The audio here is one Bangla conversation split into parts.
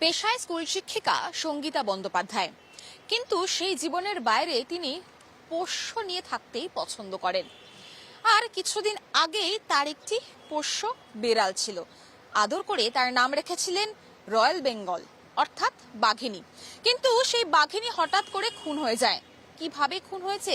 পেশায় স্কুল শিক্ষিকা সঙ্গীতা বন্দ্যোপাধ্যায়। কিন্তু সেই জীবনের বাইরে তিনি পোষ্য নিয়ে থাকতেই পছন্দ করেন। আর কিছুদিন আগেই তার একটি পোষ্য বেড়াল ছিল। আদর করে তার নাম রেখেছিলেন রয়্যাল বেঙ্গল, অর্থাৎ বাঘিনী। কিন্তু সেই বাঘিনী হঠাৎ করে খুন হয়ে যায়। কীভাবে খুন হয়েছে?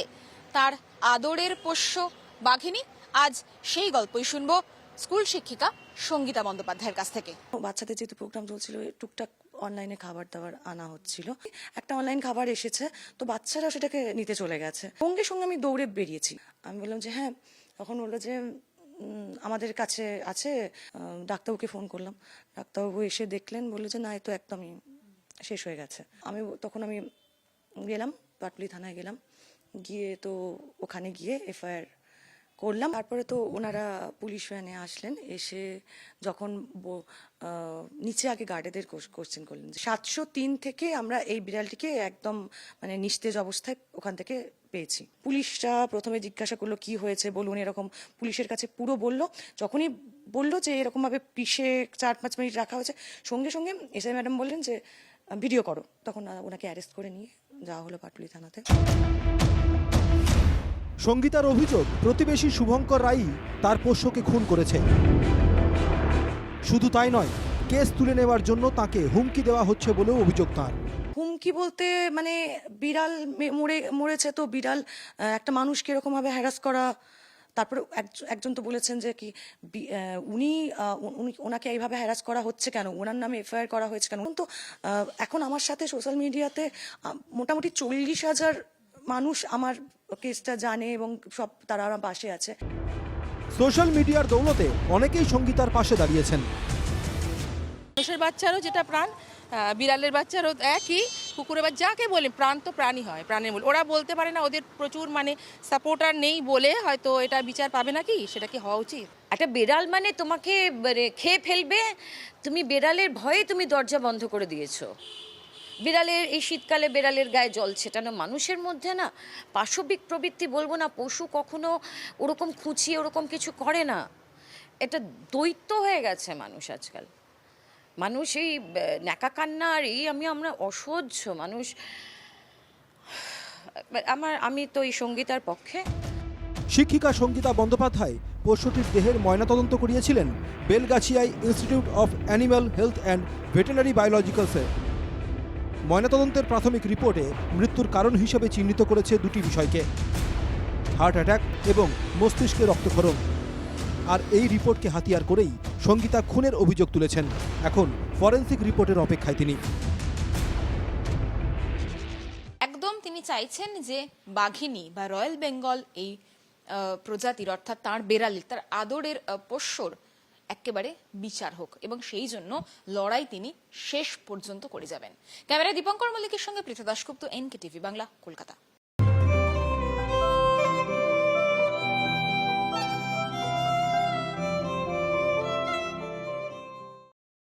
তার আদরের পোষ্য বাঘিনী। আজ সেই গল্পই শুনব। স্কুল শিক্ষিকা সঙ্গীতা বন্দ্যোপাধ্যায়ের কাছ থেকে। বাচ্চাদের যেহেতু প্রোগ্রাম চলছিল, টুকটাক অনলাইনে খাবার দাবার আনা হচ্ছিল। একটা অনলাইন খাবার এসেছে, তো বাচ্চারা সেটাকে নিতে চলে গেছে। সঙ্গে সঙ্গে আমি দৌড়ে বেরিয়েছি। আমি বললাম যে হ্যাঁ। তখন বলল যে আমাদের কাছে আছে। ডাক্তারবাবুকে ফোন করলাম। ডাক্তারবাবু এসে দেখলেন, বলল যে, না, এ তো একদমই শেষ হয়ে গেছে। আমি তখন আমি গেলাম, পাটলি থানায় গেলাম। গিয়ে তো ওখানে গিয়ে এফআইআর করলাম। তারপরে তো ওনারা পুলিশ ভ্যানে আসলেন, এসে যখন নিচে আগে গার্ডেদের কোশ্চেন করলেন সাতশো তিন থেকে আমরা এই বিড়ালটিকে একদম মানে নিস্তেজ অবস্থায় ওখান থেকে পেয়েছি। পুলিশরা প্রথমে জিজ্ঞাসা করল, কি হয়েছে? বলুন, এরকম পুলিশের কাছে পুরো বলল। যখনই বলল যে এরকম ভাবে পিষে চার পাঁচ মিনিট রাখা হয়েছে, সঙ্গে সঙ্গে এসআই ম্যাডাম বললেন যে, ভিডিও করো। তখন ওনাকে অ্যারেস্ট করে নিয়ে যাওয়া হলো পাটুলি থানাতে। সঙ্গীতার অভিযোগ, প্রতিবেশী শুভঙ্কর রাই তার পোষ্যকে খুন করেছে। শুধু তাই নয়, কেস তুলে নেওয়ার জন্য তাকে হুমকি দেওয়া হচ্ছে বলেও অভিযোগ তার। হুমকি বলতে মানে বিড়াল মরে মরেছে তো বিড়াল একটা মানুষকে এরকম ভাবে হ্যারাস করা, তারপরে একজ- একজন তো বলেছেন যে কি উনি- উনি ওনাকে এইভাবে হ্যারাস করা হচ্ছে কেন? ওনার নামে এফআইআর করা হয়েছে কেন? তো এখন আমার সাথে সোশ্যাল মিডিয়াতে মোটামুটি চল্লিশ হাজার মানুষ আমার কেসটা জানে এবং সব তারা আমার পাশে আছে। সোশ্যাল মিডিয়ার দৌলতে অনেকেই সঙ্গীতার পাশে দাঁড়িয়েছেন। মানুষের বাচ্চারও যেটা প্রাণ বিড়ালের বাচ্চারও একই কুকুরের বা যাকে বলে প্রাণ তো প্রাণই হয় প্রাণের মূল। ওরা বলতে পারে না ওদের প্রচুর মানে সাপোর্টার নেই বলে হয়তো এটা বিচার পাবে নাকি সেটা কি হওয়া উচিত? একটা বেড়াল মানে তোমাকে মানে খেয়ে ফেলবে তুমি বেড়ালের ভয়ে তুমি দরজা বন্ধ করে দিয়েছ। বিড়ালের, এই শীতকালে বিড়ালের গায়ে জল ছেটানো মানুষের মধ্যে না পাশবিক প্রবৃত্তি বলব না, পশু কখনো ওরকম খুঁচিয়ে ওরকম কিছু করে না। এটা দৈত্য হয়ে গেছে মানুষ আজকাল। মানুষ এই ন্যাকা কান্না আর এই আমি, আমরা অসহ্য মানুষ। আমার, আমি তো এই সঙ্গীতার পক্ষে। শিক্ষিকা সঙ্গীতা বন্দ্যোপাধ্যায় পোষ্যটির দেহের ময়নাতদন্ত করিয়েছিলেন বেলগাছিয়ায় institute of animal health and veterinary বায়োলজিক্যালসে। ময়নাতদন্তের প্রাথমিক রিপোর্টে মৃত্যুর কারণ হিসেবে চিহ্নিত করেছে দুটি বিষয়কে, হার্ট অ্যাটাক এবং মস্তিষ্কে রক্তক্ষরণ। আর এই রিপোর্টকে হাতিয়ার করেই সঙ্গীতা খুনের অভিযোগ তুলেছেন। এখন ফরেন্সিক রিপোর্টের অপেক্ষায় তিনি। একদম তিনি চাইছেন যে বাঘিনী বা রয়্যাল বেঙ্গল এই প্রজাতির অর্থাৎ তার বেড়ালি, তার আদরের পোষ্যর একেবারে বিচার হোক এবং সেই জন্য লড়াই তিনি শেষ পর্যন্ত করে যাবেন। ক্যামেরা দীপঙ্কর মল্লিকের সঙ্গে Pritha Dasgupta N K TV Bangla, Kolkata.